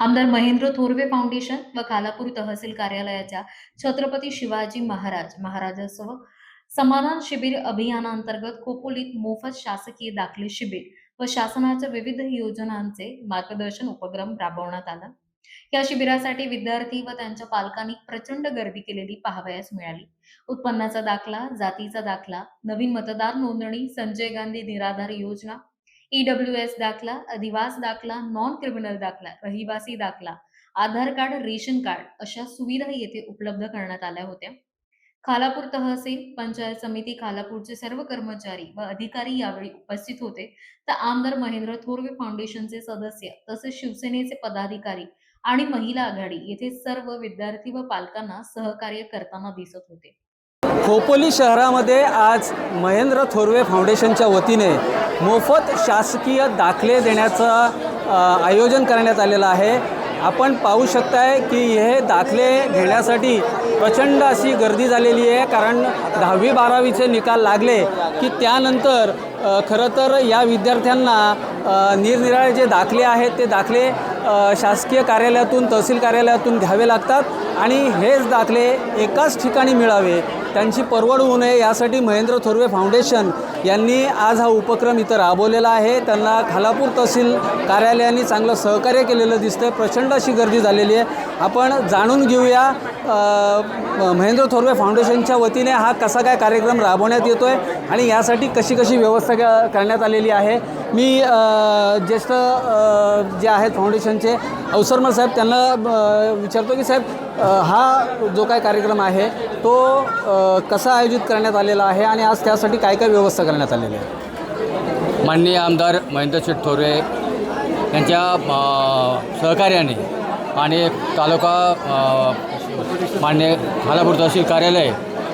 आमदार महेंद्र थोरवे फाउंडेशन व खालापूर तहसील कार्यालयाच्या छत्रपती शिवाजी महाराज महाराजासह समाधान शिबिर अभियानांतर्गत खोपोलीत मोफत शासकीय दाखले शिबिर व शासनाच्या विविध योजनांचे मार्गदर्शन उपक्रम राबवण्यात आला. या शिबिरासाठी विद्यार्थी व त्यांच्या पालकांनी प्रचंड गर्दी केलेली पाहावयास मिळाली. उत्पन्नाचा दाखला जातीचा दाखला नवीन मतदार नोंदणी संजय गांधी निराधार योजना ईडब्ल्यू एस दाखला अधिवास दाखला नॉन क्रिमिनल दाखला रहिवासी दाखला आधार कार्ड रेशन कार्ड अशा सुविधा येथे उपलब्ध करण्यात आल्या होत्या. खालापूर तहसील पंचायत समिती खालापूरचे सर्व कर्मचारी व अधिकारी यावेळी उपस्थित होते. तर आमदार महेंद्र थोरवे फाउंडेशनचे सदस्य तसेच शिवसेनेचे पदाधिकारी आणि महिला आघाडी येथे सर्व विद्यार्थी व पालकांना सहकार्य करताना दिसत होते. खोपोली शहरामध्ये आज महेंद्र थोरवे फाउंडेशनच्या वतीने मोफत शासकीय दाखले देण्याचं आयोजन करण्यात आलेलं आहे. आपण पाहू शकताय की हे दाखले घेण्यासाठी प्रचंड अशी गर्दी झालेली आहे कारण दहावी बारावीचे निकाल लागले की त्यानंतर खरं तर या विद्यार्थ्यांना निरनिराळे जे दाखले आहेत ते दाखले शासकीय कार्यालयातून तहसील कार्यालयातून घ्यावे लागतात आणि हेच दाखले एकाच ठिकाणी मिळावे. त्यांची परवड होऊ नये यासाठी महेंद्र थोरवे फाउंडेशन यांनी आज हा उपक्रम इथं राबवलेला आहे. त्यांना खालापूर तहसील कार्यालयाने चांगलं सहकार्य केलेलं दिसतं प्रचंड अशी गर्दी झालेली आहे. आपण जाणून घेऊया महेंद्र थोरवे फाउंडेशनच्या वतीने हा कसा काय कार्यक्रम राबवण्यात येतो आहे आणि यासाठी कशी कशी व्यवस्था क- करण्यात आलेली आहे. मी ज्येष्ठ जे आहेत फाउंडेशनचे अवसरमल साहेब त्यांना विचारतो की साहेब हा जो काय कार्यक्रम आहे तो कसा आयोजित करण्यात आलेला आहे आणि आज त्यासाठी काय काय व्यवस्था करण्यात आलेली आहे? माननीय आमदार महेंद्रशेठ ठोरे यांच्या सहकार्याने आणि तालुका मान्य खालापूर तहसील कार्यालय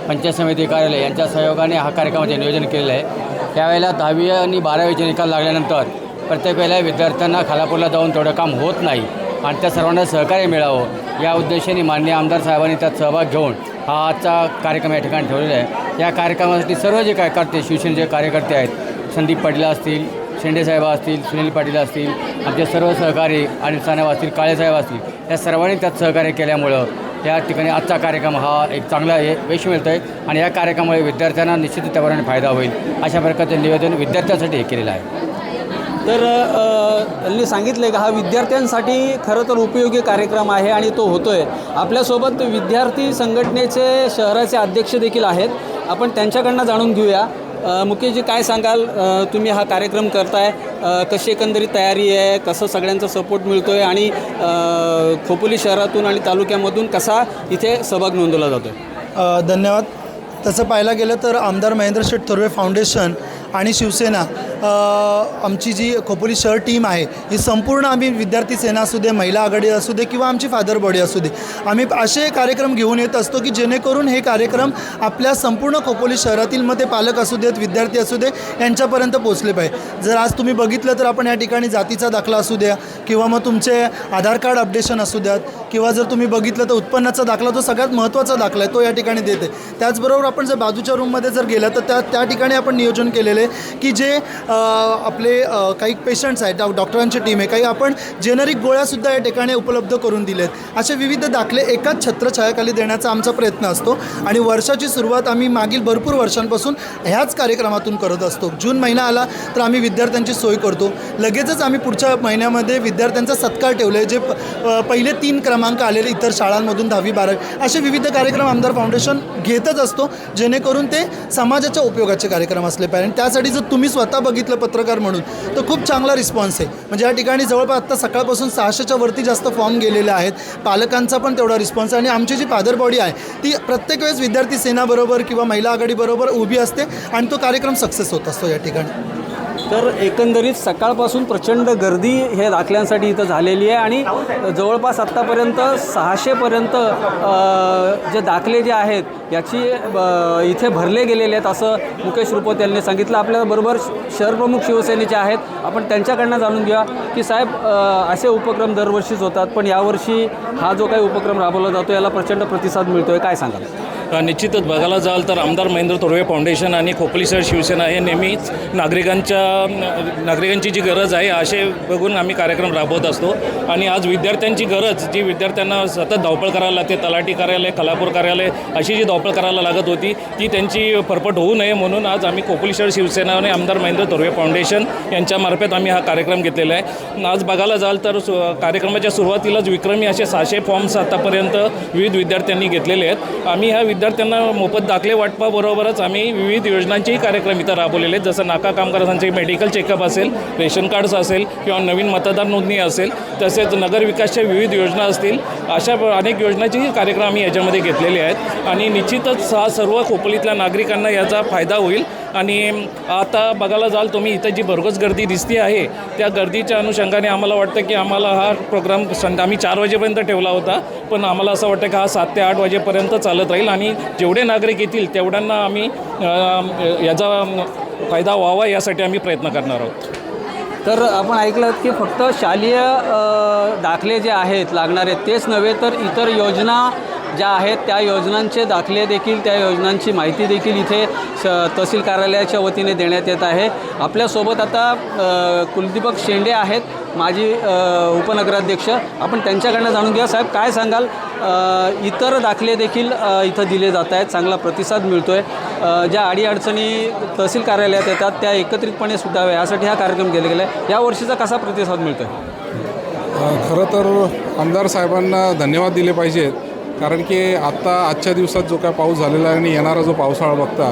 पंचायत समिती कार्यालय यांच्या सहयोगाने हा कार्यक्रमाचे नियोजन केलेलं आहे. त्यावेळेला दहावी आणि बारावीचे निकाल लागल्यानंतर प्रत्येक वेळेला विद्यार्थ्यांना खालापूरला जाऊन तेवढं काम होत नाही. आणि त्या सर्वांना सहकार्य मिळावं या उद्देशाने मान्य आमदार साहेबांनी त्यात सहभाग घेऊन हा आजचा कार्यक्रम या ठिकाणी ठेवलेला आहे. या कार्यक्रमासाठी सर्व जे काय करते शिवसेनेचे कार्यकर्ते आहेत संदीप पाटील असतील शेंडेसाहेब असतील सुनील पाटील असतील आमचे सर्व सहकारी आणि साहेब असतील काळेसाहेब असतील या सर्वांनी त्यात सहकार्य केल्यामुळं या ठिकाणी आजचा कार्यक्रम हा एक चांगला हे यश मिळतं आहे आणि या कार्यक्रमामुळे विद्यार्थ्यांना निश्चित त्याप्रमाणे फायदा होईल. अशा प्रकारचे निवेदन विद्यार्थ्यांसाठी हे केलेलं आहे. तर त्यांनी सांगितलं आहे की हा विद्यार्थ्यांसाठी खरं तर उपयोगी कार्यक्रम आहे आणि तो होतो आहे आपल्यासोबत विद्यार्थी संघटनेचे शहराचे अध्यक्ष देखील आहेत. आपण त्यांच्याकडनं जाणून घेऊया. मुकेशजी काय सांगाल? तुम्ही हा कार्यक्रम करताय. कशी एकंदरीत तयारी आहे? कसं सगळ्यांचा सपोर्ट मिळतो आहे आणि खोपोली शहरातून आणि तालुक्यामधून कसा इथे सहभाग नोंदवला जातो आहे धन्यवाद. तसं पाहायला गेलं तर आमदार महेंद्र शेठ थोरवे फाउंडेशन आणि शिवसेना आमची जी खोपोली शहर टीम आहे ही संपूर्ण आम्ही विद्यार्थी सेना असू दे महिला आघाडी असू दे किंवा आमची फादर बॉडी असू दे आम्ही असे कार्यक्रम घेऊन येत असतो की जेणेकरून हे कार्यक्रम आपल्या संपूर्ण खोपोली शहरातील मग ते पालक असू देत विद्यार्थी असू दे यांच्यापर्यंत पोहोचले पाहिजे. जर आज तुम्ही बघितलं तर आपण या ठिकाणी जातीचा दाखला असू द्या किंवा मग तुमचे आधार कार्ड अपडेशन असू द्यात किंवा जर तुम्ही बघितलं तर उत्पन्नाचा दाखला तो सगळ्यात महत्त्वाचा दाखला आहे तो या ठिकाणी देते. त्याचबरोबर आपण जर बाजूच्या रूममध्ये जर गेलं तर त्या त्या ठिकाणी आपण नियोजन केलेले आहे की जे आपले काही पेशंट्स आहेत डॉ- डॉक्टरांची टीम आहे काही आपण जेनरिक गोळ्यासुद्धा या ठिकाणी उपलब्ध करून दिलेत. असे विविध दाखले एकाच छत्रछायाखाली देण्याचा आमचा प्रयत्न असतो आणि वर्षाची सुरुवात आम्ही मागील भरपूर वर्षांपासून ह्याच कार्यक्रमातून करत असतो. जून महिना आला तर आम्ही विद्यार्थ्यांची सोय करतो. लगेचच आम्ही पुढच्या महिन्यामध्ये विद्यार्थ्यांचा सत्कार ठेवले आहे जे पहिले तीन क्रमांक आलेले इतर शाळांमधून दहावी बारावी असे विविध कार्यक्रम आमदार फाउंडेशन घेतच असतो जेणेकरून ते समाजाच्या उपयोगाचे कार्यक्रम असले पाहिजे. त्या त्यासाठी जर तुम्ही स्वतः बघितलं पत्रकार म्हणून तर खूप चांगला रिस्पॉन्स आहे. म्हणजे या ठिकाणी जवळपास आत्ता सकाळपासून सहाशेच्या वरती जास्त फॉर्म गेलेले आहेत. पालकांचा पण तेवढा रिस्पॉन्स आहे आणि आमची जी फादर बॉडी आहे ती प्रत्येक वेळेस विद्यार्थी सेनाबरोबर किंवा महिला आघाडीबरोबर उभी असते आणि तो कार्यक्रम सक्सेस होत असतो या ठिकाणी. तर एकंदरीत सकाळपासून प्रचंड गर्दी हे दाखल्यांसाठी इथं झालेली आहे आणि जवळपास आत्तापर्यंत सहाशेपर्यंत जे दाखले जे आहेत याची इथे भरले गेलेले आहेत असं मुकेश रुपत यांनी सांगितलं. आपल्याबरोबर शहरप्रमुख शिवसेनेचे आहेत. आपण त्यांच्याकडनं जाणून घेऊया की साहेब असे उपक्रम दरवर्षीच होतात पण यावर्षी हा जो काही उपक्रम राबवला जातो याला प्रचंड प्रतिसाद मिळतो आहे काय सांगाल? निश्चितच बघायला जाल तर आमदार महेंद्र थोरवे फाउंडेशन आणि खोपली शिवसेना हे नेहमीच नागरिकांच्या नागरिकांची जी गरज आहे असे बघून आम्ही कार्यक्रम राबवत असतो. आणि आज विद्यार्थ्यांची गरज जी विद्यार्थ्यांना सतत धावपळ करायला लागते तलाठी कार्यालय खलापूर कार्यालय अशी जी धावपळ करायला लागत होती ती त्यांची फरफट होऊ नये म्हणून आज आम्ही कोपली शिवसेना आणि आमदार महेंद्र थोरवे फाउंडेशन यांच्यामार्फत आम्ही हा कार्यक्रम घेतलेला आहे. आज बघायला जाल तर सु कार्यक्रमाच्या सुरुवातीलाच विक्रमी असे सहाशे फॉर्म्स आतापर्यंत विविध विद्यार्थ्यांनी घेतलेले आहेत. आम्ही ह्या विद्यार्थ्यांना मोफत दाखले वाटपाबरोबरच आम्ही विविध योजनांचेही कार्यक्रम इथं राबवलेले आहेत. जसं नाका कामगारांचे मेडिकल चेकअप असेल रेशन कार्ड्स असेल किंवा नवीन मतदार नोंदणी असेल तसेच नगरविकासच्या विविध योजना असतील अशा अनेक योजनाचेही कार्यक्रम आम्ही याच्यामध्ये घेतलेले आहेत. आणि निश्चितच हा सर्व खोपोलीतल्या नागरिकांना याचा फायदा होईल. आणि आता बघायला जाल तुम्ही इथं जी भरघोस गर्दी दिसते आहे त्या गर्दीच्या अनुषंगाने आम्हाला वाटतं की आम्हाला हा प्रोग्राम संध आम्ही चार वाजेपर्यंत ठेवला होता पण आम्हाला असं वाटतं की हा सात ते आठ वाजेपर्यंत चालत राहील आणि जेवढे नागरिक येतील तेवढ्यांना आम्ही याचा फायदा व्हावा यासाठी आम्ही प्रयत्न करणार आहोत. तर आपण ऐकलं की फक्त शालेय दाखले जे आहेत लागणारे तेच नव्हे तर इतर योजना ज्या आहेत त्या योजनांचे दाखले देखील त्या योजनांची माहिती देखील इथे श तहसील कार्यालयाच्या वतीने देण्यात येत आहे. आपल्यासोबत आता कुलदीपक शेंडे आहेत माजी उपनगराध्यक्ष. आपण त्यांच्याकडनं जाणून घ्या साहेब काय सांगाल? इतर दाखले देखील इथं दिले जात आहेत. चांगला प्रतिसाद मिळतो आहे ज्या अडीअडचणी तहसील कार्यालयात येतात त्या एकत्रितपणे सुटाव्या यासाठी हा कार्यक्रम केला गेला आहे यावर्षीचा कसा प्रतिसाद मिळतो आहे खरं तर आमदार साहेबांना धन्यवाद दिले पाहिजेत. कारण की आत्ता आजच्या दिवसात जो काय पाऊस झालेला आहे आणि येणारा जो पावसाळा बघता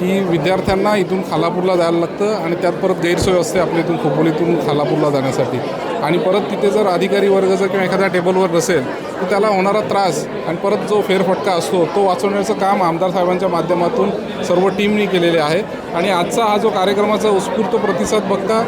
की विद्यार्थ्यांना इथून खालापूरला जायला लागतं आणि त्यात परत गैरसोय असते आपल्या इथून खोपोलीतून खालापूरला जाण्यासाठी. आणि परत तिथे जर अधिकारी वर्ग जर किंवा एखाद्या टेबलवर नसेल तर त्याला होणारा त्रास आणि परत जो फेरफटका असतो तो वाचवण्याचं काम आमदार साहेबांच्या माध्यमातून सर्व टीमनी केलेले आहे. आणि आजचा हा जो कार्यक्रमाचा उत्स्फूर्त प्रतिसाद बघता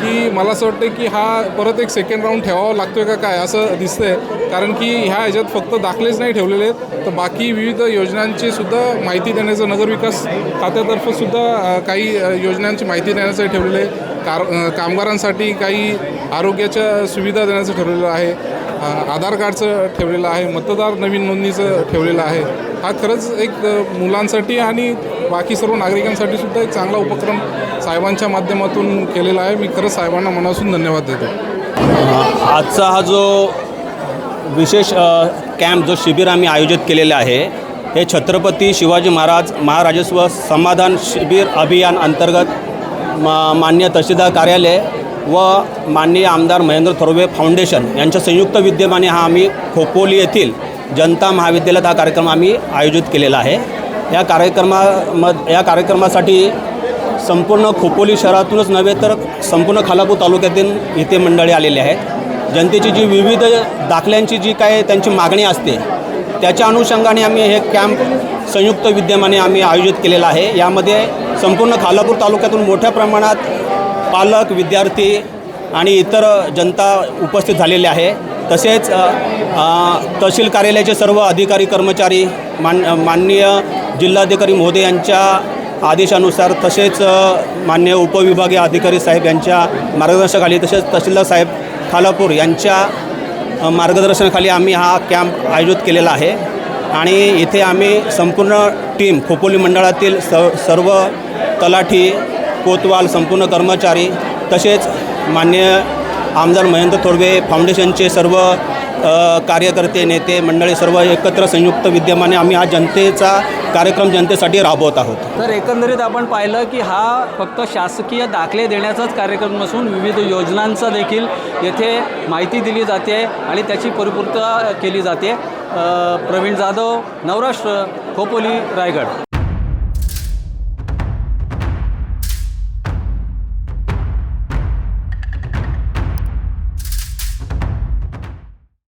की मला असं वाटतं की हा परत एक सेकंड राऊंड ठेवावा लागतोय का काय असं दिसतंय. कारण की ह्या ह्याच्यात फक्त दाखलेच नाही ठेवलेले आहेत. तर बाकी विविध योजनांची सुद्धा माहिती देण्याचं नगरविकास खात्यातर्फे सुद्धा काही योजनांची माहिती देण्यासाठी ठेवलेले आहे. कार कामगारांसाठी काही आरोग्याच्या सुविधा देण्याचं ठरवलेलं आहे आधार कार्डचं ठेवलेलं आहे मतदार नवीन नोंदणीचं ठेवलेलं आहे. हा खरंच एक मुलांसाठी आणि बाकी सर्व नागरिकांसाठी सुद्धा एक चांगला उपक्रम साहेबांच्या माध्यमातून केलेला आहे. मी खरंच साहेबांना मनापासून धन्यवाद देतो. आजचा हा जो विशेष कॅम्प जो शिबिर आम्ही आयोजित केलेलं आहे हे छत्रपती शिवाजी महाराज महाराजस्व समाधान शिबिर अभियान अंतर्गत मा मान्य तहसीलदार कार्यालय व माननीय आमदार महेंद्र थोरवे फाउंडेशन यांच्या संयुक्त विद्यमाने हा आम्ही खोपोली येथील जनता महाविद्यालयात हा कार्यक्रम आम्ही आयोजित केलेला आहे. या कार्यक्रमामध या कार्यक्रमासाठी संपूर्ण खोपोली शहरातूनच नव्हे तर संपूर्ण खालापूर तालुक्यातील इथे मंडळी आलेली आहेत. जनतेची जी विविध दाखल्यांची जी काय त्यांची मागणी असते त्याच्या अनुषंगाने आम्ही हे कॅम्प संयुक्त विद्यमाने आम्ही आयोजित केलेलं आहे. यामध्ये संपूर्ण खालापूर तालुक्यातून मोठ्या प्रमाणात पालक विद्यार्थी आणि इतर जनता उपस्थित झालेली आहे. तसेच तहसील कार्यालयाचे सर्व अधिकारी कर्मचारी मान माननीय जिल्हाधिकारी महोदय यांच्या आदेशानुसार तसेच मान्य उपविभागीय अधिकारी साहेब यांच्या मार्गदर्शनाखाली तसेच तहसीलदार साहेब खालापूर यांच्या मार्गदर्शनाखाली आम्ही हा कॅम्प आयोजित केलेला आहे. आणि इथे आम्ही संपूर्ण टीम खोपोली मंडळातील स सर्व तलाठी कोतवाल संपूर्ण कर्मचारी तसेच मान्य आमदार महेंद्र थोरवे फाउंडेशनचे सर्व कार्यकर्ते नेते मंडळी सर्व एकत्र संयुक्त विद्यमाने आम्ही हा जनतेचा कार्यक्रम जनतेसाठी राबवत आहोत. तर एकंदरीत आपण पाहिलं की हा फक्त शासकीय दाखले देण्याचाच कार्यक्रम नसून विविध योजनांचा देखील येथे माहिती दिली जाते आणि त्याची परिपूर्तता केली जाते. प्रवीण जाधव नवराष्ट्र खोपोली रायगड.